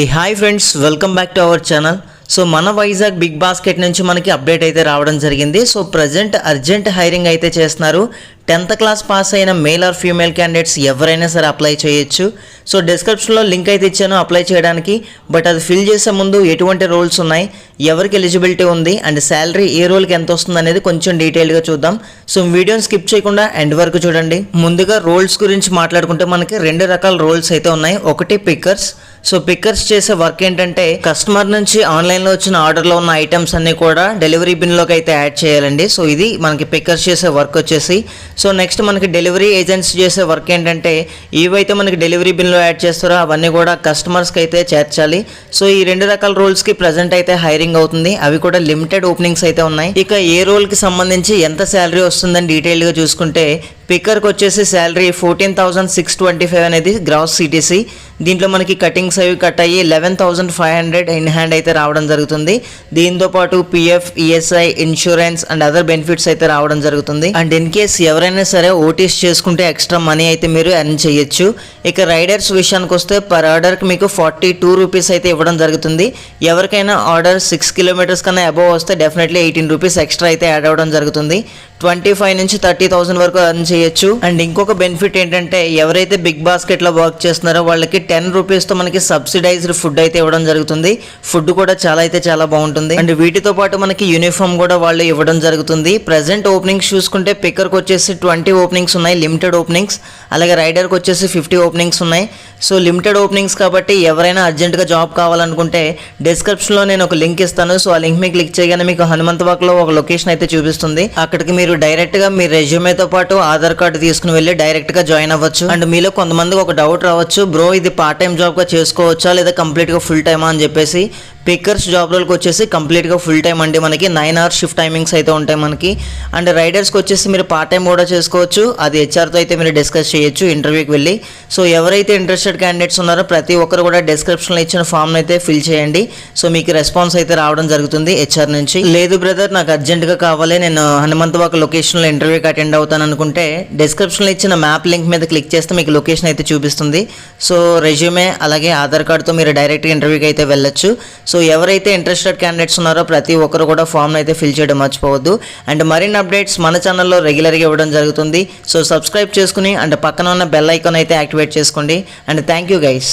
ఈ hi friends welcome back to our channel. So మన Vizag big basket నుంచి మనకి అప్డేట్ అయితే రావడం జరిగింది. సో ప్రజెంట్ అర్జెంట్ హైరింగ్ అయితే చేస్తున్నారు టెన్త్ క్లాస్ పాస్ అయిన మేల్ ఆర్ ఫీమేల్ క్యాండిడేట్స్ ఎవరైనా సరే అప్లై చేయొచ్చు. సో డిస్క్రిప్షన్లో లింక్ అయితే ఇచ్చాను అప్లై చేయడానికి. బట్ అది ఫిల్ చేసే ముందు ఎటువంటి రోల్స్ ఉన్నాయి ఎవరికి ఎలిజిబిలిటీ ఉంది అండ్ శాలరీ ఏ రోల్కి ఎంత వస్తుంది అనేది కొంచెం డీటెయిల్గా చూద్దాం. సో వీడియోని స్కిప్ చేయకుండా ఎండ్ వరకు చూడండి. ముందుగా రోల్స్ గురించి మాట్లాడుకుంటే మనకి రెండు రకాల రోల్స్ అయితే ఉన్నాయి. ఒకటి పిక్కర్స్ సో పిక్కర్స్ చేసే వర్క్ ఏంటంటే కస్టమర్ నుంచి ఆన్లైన్లో వచ్చిన ఆర్డర్లో ఉన్న ఐటమ్స్ అన్నీ కూడా డెలివరీ బిన్లోకి అయితే యాడ్ చేయాలండి. సో ఇది మనకి పిక్కర్స్ చేసే వర్క్ వచ్చేసి సో నెక్స్ట్ మనకి డెలివరీ ఏజెంట్స్ చేసే వర్క్ ఏంటంటే ఏవైతే మనకి డెలివరీ బిల్లో యాడ్ చేస్తారో అవన్నీ కూడా కస్టమర్స్కి అయితే చేర్చాలి. సో ఈ రెండు రకాల రోల్స్కి ప్రజెంట్ అయితే హైరింగ్ అవుతుంది. అవి కూడా లిమిటెడ్ ఓపెనింగ్స్ అయితే ఉన్నాయి. ఇక ఏ రోల్కి సంబంధించి ఎంత శాలరీ వస్తుందని డీటెయిల్గా చూసుకుంటే పిక్కర్కి వచ్చేసి salary fourteen thousand six twenty five అనేది గ్రాస్ సిటీసీ దీంట్లో మనకి కటింగ్స్ అవి కట్ అయ్యి eleven thousand five hundred in hand అయితే రావడం జరుగుతుంది. దీంతో పాటు PF ESI insurance and other benefits అయితే రావడం జరుగుతుంది. అండ్ ఇన్ కేస్ ఎవరైనా సరే ఓటీస్ చేసుకుంటే ఎక్స్ట్రా మనీ అయితే మీరు ఎర్న్ చేయొచ్చు. ఇక రైడర్స్ విషయానికి వస్తే పర్ ఆర్డర్కి మీకు ఫార్టీ టూ రూపీస్ అయితే ఇవ్వడం జరుగుతుంది. ఎవరికైనా ఆర్డర్ సిక్స్ కిలోమీటర్స్ కన్నా అబోవ్ వస్తే డెఫినెట్లీ ఎయిటీన్ రూపీస్ ఎక్స్ట్రా అయితే యాడ్ అవ్వడం జరుగుతుంది. ట్వంటీ ఫైవ్ నుంచి థర్టీ థౌసండ్ వరకు ఎర్న్ చేయొచ్చు. అండ్ ఇంకొక బెనిఫిట్ ఏంటంటే ఎవరైతే బిగ్ బాస్కెట్లో వర్క్ చేస్తున్నారో వాళ్ళకి టెన్ రూపీస్తో మనకి సబ్సిడైజ్డ్ ఫుడ్ అయితే ఇవ్వడం జరుగుతుంది. ఫుడ్ కూడా చాలా అయితే చాలా బాగుంటుంది. అండ్ వీటితో పాటు మనకి యూనిఫామ్ కూడా వాళ్ళు ఇవ్వడం జరుగుతుంది. ప్రెసెంట్ ఓపెనింగ్స్ చూసుకుంటే పిక్కర్కి వచ్చేసి ట్వంటీ ఓపెనింగ్స్ ఉన్నాయి లిమిటెడ్ ఓపెనింగ్స్. అలాగే రైడర్కి వచ్చేసి ఫిఫ్టీ ఓపెనింగ్స్ ఉన్నాయి. సో లిమిటెడ్ ఓపెనింగ్స్ కాబట్టి ఎవరైనా అర్జెంటుగా జాబ్ కావాలనుకుంటే డిస్క్రిప్షన్లో నేను ఒక లింక్ ఇస్తాను. సో ఆ లింక్ మీకు క్లిక్ చేయగానే మీకు హనుమంతవాక్లో ఒక లొకేషన్ అయితే చూపిస్తుంది. అక్కడికి మీరు డైరెక్ట్గా మీ రెజ్యూమేతో పాటు ఆధార్ ఆధార్ కార్డు తీసుకుని వెళ్ళి డైరెక్ట్గా జాయిన్ అవ్వచ్చు. అండ్ మీలో కొంతమందికి ఒక డౌట్ రావచ్చు బ్రో ఇది పార్ట్ టైం జాబ్గా చేసుకోవచ్చా? లేదా కంప్లీట్గా ఫుల్ టైమా అని చెప్పేసి. పిక్కర్స్ జాబ్ రోల్కి వచ్చేసి కంప్లీట్గా ఫుల్ టైం అండి మనకి. నైన్ అవర్స్ షిఫ్ట్ టైమింగ్స్ అయితే ఉంటాయి మనకి. అండ్ రైడర్స్కి వచ్చేసి మీరు పార్ట్ టైం కూడా చేసుకోవచ్చు. అది హెచ్ఆర్తో అయితే మీరు డిస్కస్ చేయొచ్చు ఇంటర్వ్యూకి వెళ్ళి. సో ఎవరైతే ఇంట్రెస్టెడ్ క్యాండిడేట్స్ ఉన్నారో ప్రతి ఒక్కరు కూడా డిస్క్రిప్షన్లో ఇచ్చిన ఫామ్ని అయితే ఫిల్ చేయండి. సో మీకు రెస్పాన్స్ అయితే రావడం జరుగుతుంది హెచ్ఆర్ నుంచి. లేదు బ్రదర్ నాకు అర్జెంటుగా కావాలి. నేను హనుమంతవాక లొకేషన్లో ఇంటర్వ్యూకి అటెండ్ అవుతాను అనుకుంటే డిస్క్రిప్షన్లో ఇచ్చిన మ్యాప్ లింక్ మీద క్లిక్ చేస్తే మీకు లొకేషన్ అయితే చూపిస్తుంది. సో రెజ్యూమే అలాగే ఆధార్ కార్డ్తో మీరు డైరెక్ట్గా ఇంటర్వ్యూకి అయితే వెళ్ళొచ్చు. సో ఎవరైతే ఇంట్రెస్టెడ్ క్యాండిడేట్స్ ఉన్నారో ప్రతి ఒక్కరు కూడా ఫామ్ను అయితే ఫిల్ చేయడం మర్చిపోవద్దు. అండ్ మరిన్ని అప్డేట్స్ మన ఛానల్లో రెగ్యులర్గా ఇవ్వడం జరుగుతుంది. సో సబ్స్క్రైబ్ చేసుకుని అండ్ పక్కన ఉన్న బెల్ ఐకాన్ అయితే యాక్టివేట్ చేసుకోండి. And thank you guys